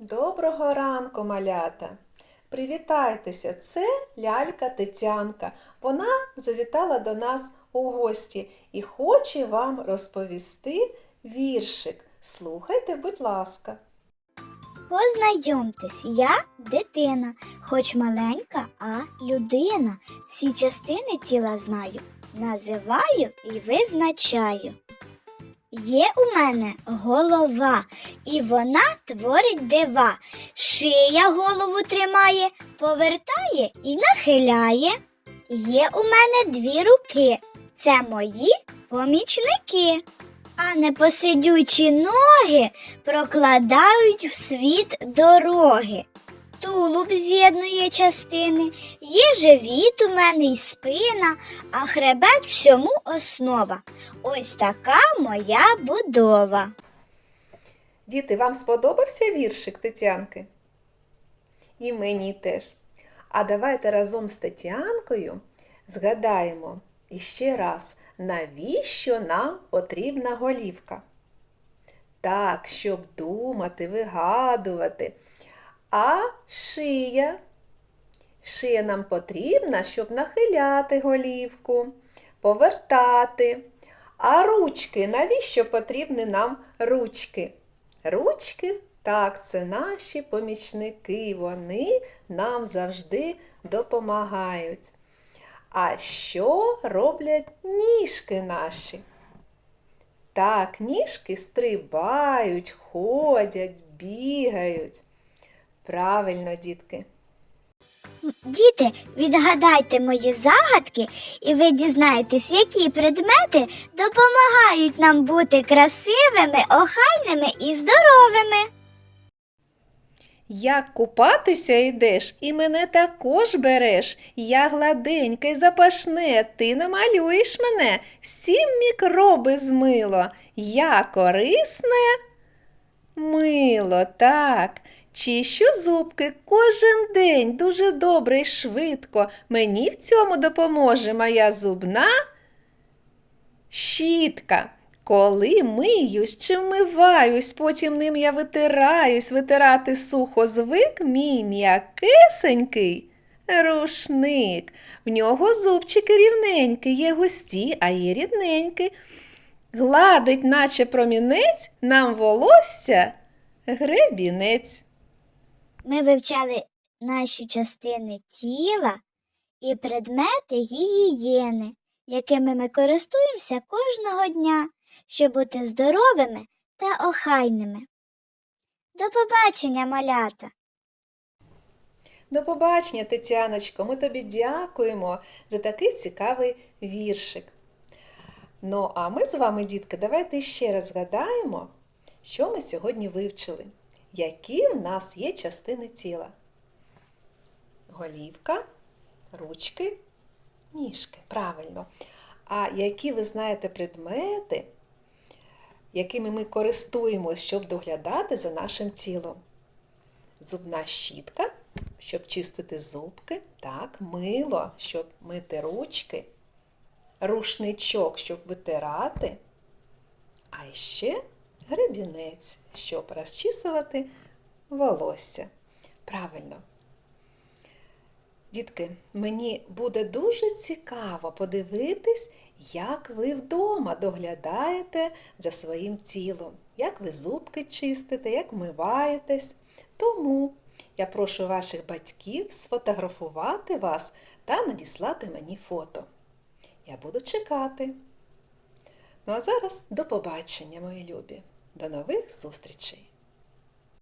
Доброго ранку, малята! Привітайтеся! Це лялька Тетянка. Вона завітала до нас у гості і хоче вам розповісти віршик. Слухайте, будь ласка. Познайомтесь, я дитина, хоч маленька, а людина. Всі частини тіла знаю, називаю і визначаю. Є у мене голова, і вона творить дива. Шия голову тримає, повертає і нахиляє. Є у мене дві руки, це мої помічники. А непосидючі ноги прокладають в світ дороги. Тулуб з'єднує частини, є живіт у мене й спина, а хребет всьому основа. Ось така моя будова. Діти, вам сподобався віршик Тетянки? І мені теж. А давайте разом з Тетянкою згадаємо іще раз, навіщо нам потрібна голівка. Так, щоб думати, вигадувати. А шия. Шия нам потрібна, щоб нахиляти голівку, повертати. А ручки, навіщо потрібні нам ручки? Ручки, так, це наші помічники, вони нам завжди допомагають. А що роблять ніжки наші? Так, ніжки стрибають, ходять, бігають. Правильно, дітки. Діти, відгадайте мої загадки, і ви дізнаєтесь, які предмети допомагають нам бути красивими, охайними і здоровими. Як купатися йдеш, і мене також береш. Я гладеньке й запашне, ти намалюєш мене, сім мікроби змило. Я корисне мило, так. Чищу зубки кожен день дуже добре й швидко. Мені в цьому допоможе моя зубна щітка. Коли миюсь чи вмиваюсь, потім ним я витираюсь, витирати сухо звик мій м'якесенький рушник. В нього зубчики рівненькі, є густі, а є рідненькі. Гладить, наче промінець, нам волосся гребінець. Ми вивчали наші частини тіла і предмети гігієни, якими ми користуємося кожного дня, щоб бути здоровими та охайними. До побачення, малята! До побачення, Тетяночко. Ми тобі дякуємо за такий цікавий віршик. Ну, а ми з вами, дітки, давайте ще раз згадаємо, що ми сьогодні вивчили. Які в нас є частини тіла? Голівка, ручки, ніжки. Правильно. А які ви знаєте предмети, якими ми користуємося, щоб доглядати за нашим тілом? Зубна щітка, щоб чистити зубки, так, мило, щоб мити ручки, рушничок, щоб витирати, а ще гребінець, щоб розчісувати волосся. Правильно. Дітки, мені буде дуже цікаво подивитись, як ви вдома доглядаєте за своїм тілом, як ви зубки чистите, як вмиваєтесь. Тому я прошу ваших батьків сфотографувати вас та надіслати мені фото. Я буду чекати. Ну а зараз до побачення, мої любі. До нових зустрічей!